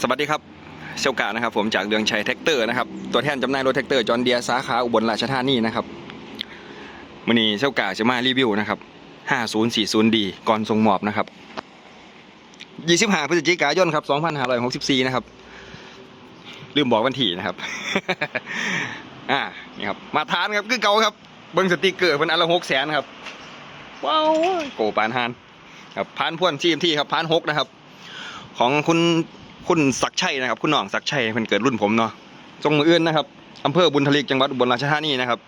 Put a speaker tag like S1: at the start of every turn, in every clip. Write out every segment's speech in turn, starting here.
S1: สวัสดีครับเซลกานะครับผมจากเรืองชัยแท็กเตอร์นะครับตัวแทนจำหน่ายรถแท็กเตอร์จอห์นเดียสาขาอุบลราชธานีนะครับมื่อนี้เซลกาจะมารีวิวนะครับ 5040D ก่อนส่งมอบนะครับ 25พฤศจิกายนครับ2564 นะครับ ลืมบอกวันที่นะครับ อ่านี่ครับ มาทานครับคือเก่าครับ เบิ้งสติกเกอร์เป็นอันละหกแสนครับ ว้าวโกปานฮานครับพานพ่วนทีมที่ครับพานหกนะครับ ของคุณ คุณศักชัยนะครับ คุณน่องศักชัยเพิ่นเกิดรุ่นผมเนาะทรงมืออื่นนะครับอำเภอบุญทลิกจังหวัดอุบลราชธานีนะครับ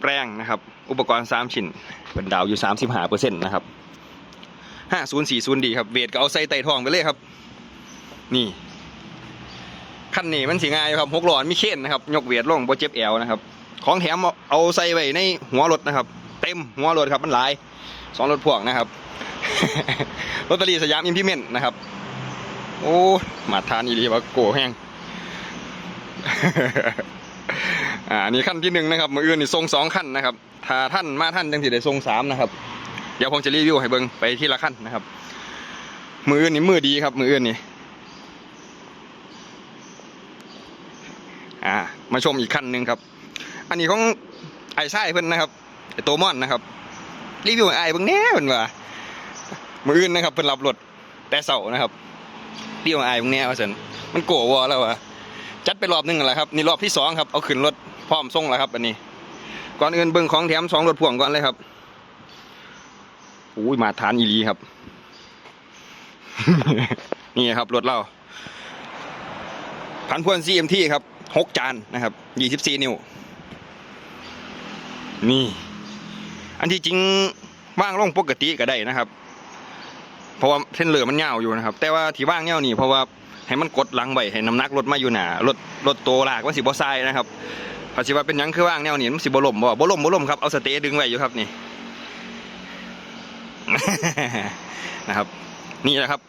S1: 40 แรงนะครับ อุปกรณ์ 3 ชิ้นเป็นดาวอยู่ 35เปอร์เซ็นต์นะครับ 5040 ดีครับ เวทก็เอาใส่ไต่ทองไปเลยครับ นี่ขั้นนี้มันสีง่ายครับหกหลอนมีเข่นนะครับ ยกเวทลงบ่เจ็บแอวนะครับ ของแถมเอาเอาใส่ไว้ในหัวรถนะครับ เต็มหัวรถครับมันหลายสองรถพ่วงนะครับลอตเตอรี่สยามอิมพิเมนต์นะครับ โอ้มาทานอีรีว่าโกแห้งอ่าอันนี่ขั้นที่หนึ่งนะครับมืออื่นนี่ทรงสองขั้นนะครับ ถ้าท่านมาท่านจังสิได้ทรงสามนะครับ เดี๋ยวผมจะรีวิวให้เบิ่งไปที่ละขั้นนะครับ มืออื่นนี่มือดีครับ มืออื่นนี่อ่า มาชมอีกขั้นหนึ่งครับ อันนี้ของไอ้ไส้เพิ่นนะครับไอ้โตมอนนะครับรีวิวไอ้เบิ่งแน่เพิ่นว่ามืออื่นนะครับเพิ่นรับรถแต่เสานะครับ เรียว่าอายมึงแน่ว่าสันมันโกวอแล้ววะจัดไปรอบหนึงแล้วครับนี่รอบที่สองครับเอาขึ้นรถพร้อมส่งแล้วครับอันนี้ ก่อนอื่นเบิ่งของแถมสองรถพ่วงก่อนเลยครับอุ้ยมาทานอีหลีครับ นี่ครับรถเราพันพวน CMT ครับหกจานนะครับยี่สิบสี่นิ้วนี่ อันที่จริงว่างลงปกติก็ได้นะครับ เพราะว่าเส้นเหลือมันยาวอยู่นะครับ แต่ว่าที่ว่างยาวนี่เพราะว่าให้มันกดหลังไว้ให้น้ำหนักรถมาอยู่หนารถรถโตลากมันสิบ่ทรายนะครับภาษีว่าเป็นยังคือว่างแนวนี่มันสิบ่ล่มบ่บ่ล่มบ่ล่มครับเอาสเตย์ดึงไว้อยู่ครับนี่นะครับ นี่แหละครับ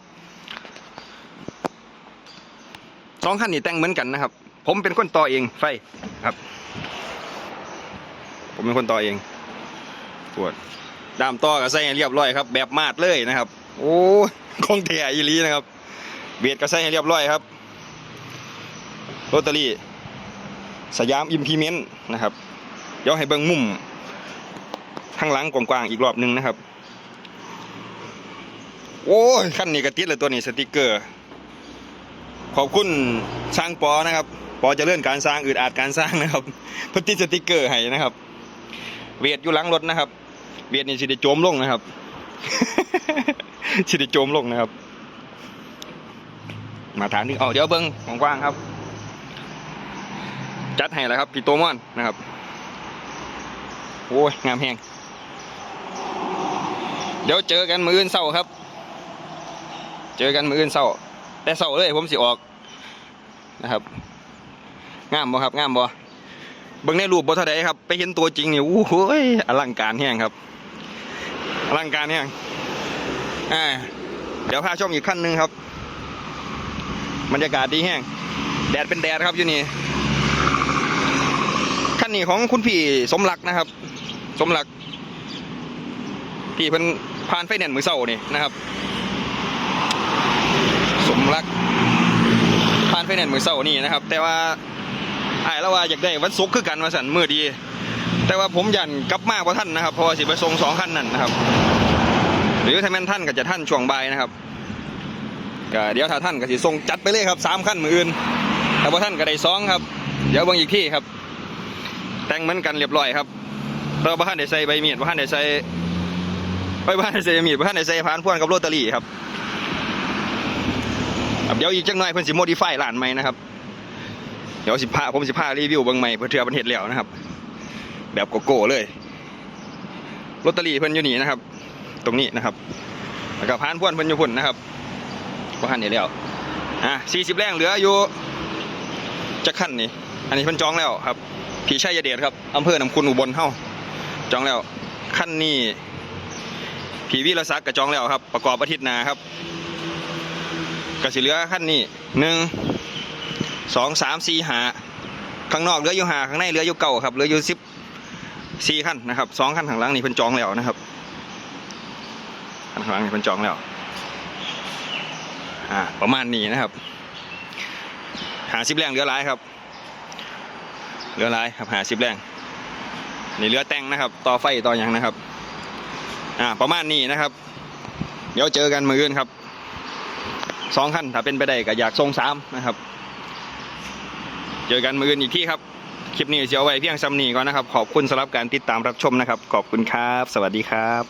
S1: สองคันนี่แต่งเหมือนกันนะครับ ผมเป็นคนต่อเองไฟครับ ผมเป็นคนต่อเองปวดดามต่อกับใส่ให้เรียบร้อยครับ แบบมาดเลยนะครับ โอ้ยของเทอีลีนะครับ เบียดก็ใส่ให้เรียบร้อยครับโรตารี่สยามอิมพีเมนต์นะครับเดี๋ยวให้เบิ่งมุมข้างหลังกว้างๆอีกรอบหนึงนะครับ โอ้ยขั้นนี้กระติดเลยตัวนี้สติกเกอร์ ขอบคุณช่างปอนะครับปอจะเลื่อนการสร้างอืดอาดการสร้างนะครับพื่อติดสติกเกอร์ให้นะครับ เวียดอยู่หลังรถนะครับ เวียดนี่สิได้โจมลงนะครับ สิไดโจมลงนะครับ มาทานนึงเอาเดี๋ยวเบิ้งของกว้างครับ จัดให้แล้วครับพี่โตมอนนะครับ โอ้ยงามแหงเดี๋ยวเจอกันมืออื่นเศร้าครับ เจอกันมืออื่นเศร้า แต่เศร้าเลยผมสิออกนะครับงามบ่ครับงามบ่เบิ่งในรูปบ่เท่าใดครับ ไปเห็นตัวจริงนี่โอ้โหยอลังการแห้งครับอลังการเนี่ย อ่าเดี๋ยวพาชมอีกขั้นหนึ่งครับบรรยากาศดีแห้งแดดเป็นแดดครับอยู่นี่ขั้นนี้ของคุณพี่สมรักนะครับ สมรักพี่เพิ่นผ่านไฟแนนซ์มือเศร้านี่นะครับ สมรักผ่านไฟแนนซ์มือเศร้านี่นะครับ แต่ว่าไอ้ล้วว่าอยากได้วันศุกร์คือกันมาสันมือดี แต่ว่าผมยันกลับมาเพราะท่านนะครับเพราะว่าสิไปส่งสองขั้นนั่นนะครับ หรือถ้าแม่นท่านก็จะท่านช่วงบ่ายนะครับก็เดี๋ยวถ้าท่านก็สิส่งจัดไปเลยครับสามขั้นมืออื่นแต่ว่าท่านก็ได้สองครับ เดี๋ยวเบิ่งอีกที่ครับ แต่งเหมือนกันเรียบร้อยครับแต่ว่าท่านได้ใส่ใบมีดว่าท่านได้ใส่ใบบ้านได้ใส่ใบมีดว่าท่านได้ใส่พานพ่วนกับโรตารี่ครับเดี๋ยวอีกจังหน่อยเพิ่นสิโมดิฟายร้านใหม่นะครับเดี๋ยวสิพาผมสิพารีวิวบิ่งใหม่เพื่อเทือมันเฮ็ดแล้วนะครับ แบบโกโก้เลยลอตเตอรี่เพิ่นอยู่นี่นะครับ ตรงนี้นะครับแล้วก็พานพ่วนพิ่นยูพุ่นนะครับว่าหันนี่แล้วอะ40แรงเหลืออยู่จะขั้นนี่อันนี้เพิ่นจองแล้วครับพี่ชัยเดชครับอำเภอหนำคุณอุบลเฮาจองแล้วขั้นนี้พี่วิรศักดิ์ก็จองแล้วครับ ประกอบอาทิตย์นาครับก็สิเหลือขั้นนี้หนึ่งสองสามสี่หาข้างนอกเหลืออยู่หาข้างในเหลืออยู่เก่าครับเหลืออยู่สิบสี่ขั้นนะครับสองขั้นข้างหลังนี่เพิ่นจองแล้วนะครับ ขั้นข้างหลังนี่เพิ่นจองแล้ว อ่า ประมาณนี้นะครับ หาสิบแรงเหลือหลายครับ เหลือหลายครับหาสิบแรงนี่เหลือแต่งนะครับ ต่อไฟต่อหยังนะครับ อ่า ประมาณนี้นะครับ เดี๋ยวเจอกันมืออื่นครับสองขั้นถ้าเป็นไปได้ก็อยากทรงสามนะครับ เจอกันมืออื่นอีกที่ครับ คลิปนี้เสียไว้เพียงซ้ำนี้ก่อนนะครับ ขอบคุณสำหรับการติดตามรับชมนะครับ ขอบคุณครับ สวัสดีครับ